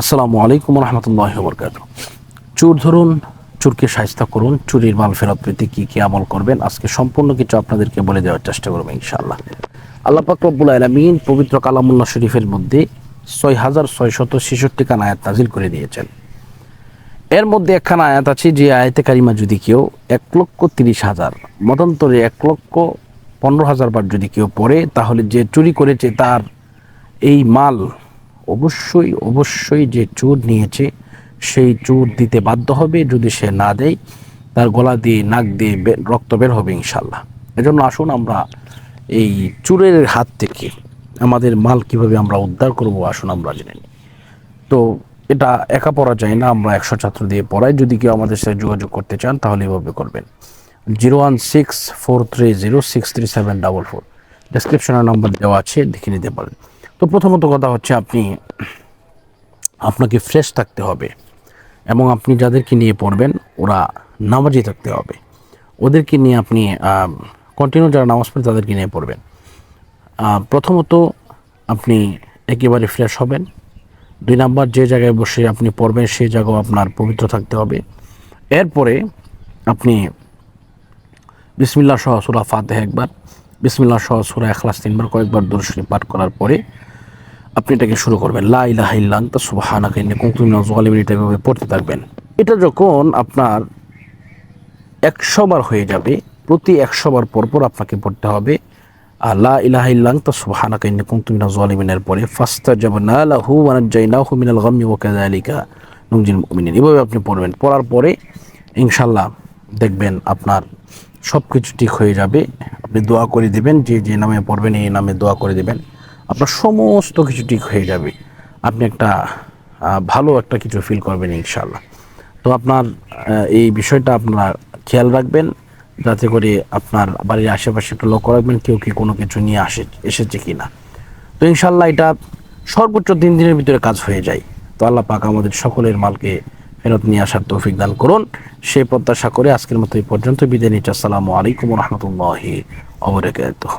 আসসালামু আলাইকুম রহমতুল্লাহ বরকাত চুর ধরুন, চুরকে সাহিস্তা করুন, চুরির মাল ফেরত পেতে কী কী আমল করবেন? আজকে সম্পূর্ণ কিছু আপনাদেরকে বলে দেওয়ার চেষ্টা করব ইনশাআল্লাহ। আল্লাহ পাক রব্বুল আলমিন পবিত্র কালামুল্লাহ শরীফের মধ্যে ছয় হাজার ছয়শত ছেষট্টি খান আয়াত নাজিল করে দিয়েছেন। এর মধ্যে একখানা আয়াত আছে, যে আয়াতে কারিমা যদি কেউ এক লক্ষ তিরিশ হাজার, মতান্তরে এক লক্ষ পনেরো হাজার বার যদি কেউ পড়ে, তাহলে যে চুরি করেছে তার এই মাল অবশ্যই অবশ্যই যে চোর নিয়েছে, সেই চোর দিতে বাধ্য হবে যদি সে না দেয়। তার গলা দিয়ে, নাক দিয়ে রক্ত বের হবে ইনশাল্লাহ এজন্য আসুন আমরা এই চোরের হাত থেকে আমাদের মাল কীভাবে আমরা উদ্ধার করব আসুন আমরা জেনে নিই। তো এটা একা পড়া যায় না, আমরা একশো ছাত্র দিয়ে পড়াই। যদি কেউ আমাদের সাথে যোগাযোগ করতে চান তাহলে এভাবে করবেন। Zero one six four three zero six three seven double four. ডেসক্রিপশনের নম্বর দেওয়া আছে, দেখে নিতে পারেন। তো প্রথমত কথা হচ্ছে আপনি, আপনাকে ফ্রেশ থাকতে হবে এবং আপনি যাদেরকে নিয়ে পড়বেন, ওরা নামাজি থাকতে হবে। ওদেরকে নিয়ে আপনি কন্টিনিউ যারা নামাজ পড়ে তাদেরকে নিয়ে পড়বেন। প্রথমত আপনি একেবারে ফ্রেশ হবেন। দুই নাম্বার, যে জায়গায় বসে আপনি পড়বেন সেই জায়গাও আপনার পবিত্র থাকতে হবে। এরপরে আপনি বিসমিল্লা সহ সুরা ফাতেহ একবার বিসমিল্লা সহ সুরা এখলাস তিনবার, কয়েকবার দর্শনী পাঠ করার পরে আপনি এটাকে শুরু করবেন। লা ইলাহা ইল্লা আনতা সুবহানাকা ইন্নী কুনতু মিনাজ জালিমিন এটা এভাবে পড়তে থাকবেন। এটা যখন আপনার একশো বার হয়ে যাবে, প্রতি একশো বার পর পর আপনাকে পড়তে হবে আল্লাহ ইলাহা ইল্লা আনতা সুবহানাকা ইন্নী কুনতু মিনাজ জালিমিনের পরে, ফাস্তাজাবনা লাহু ওয়া নাজ্জাইনাহু মিনাল গাম্মি ওয়া কাযালিকা নুনজিল মুমিনিন। এভাবে আপনি পড়বেন। পড়ার পরে ইনশাল্লাহ দেখবেন আপনার সব কিছু ঠিক হয়ে যাবে। আপনি দোয়া করে দিবেন, যে যে নামে পড়বেন, এই নামে দোয়া করে দিবেন। আপনার সমস্ত কিছু ঠিক হয়ে যাবে। আপনি একটা ভালো একটা কিছু ফিল করবেন ইনশাল্লাহ তো আপনার এই বিষয়টা আপনার খেয়াল রাখবেন, যাতে করে আপনার বাড়ির আশেপাশে একটু লক্ষ্য রাখবেন, কেউ কি কোনো কিছু নিয়ে আসে, এসেছে কি না তো ইনশাল্লাহ এটা সর্বোচ্চ তিন দিনের ভিতরে কাজ হয়ে যায়। তো আল্লাহ পাক আমাদের সকলের মালকে ফেরত নিয়ে আসার তৌফিক দান করুন। সে প্রত্যাশা করে আজকের মতো এই পর্যন্ত বিদায় নিচ্ছি। আসসালামু আলাইকুম রহমতুল্লাহি অবরাকাতুহ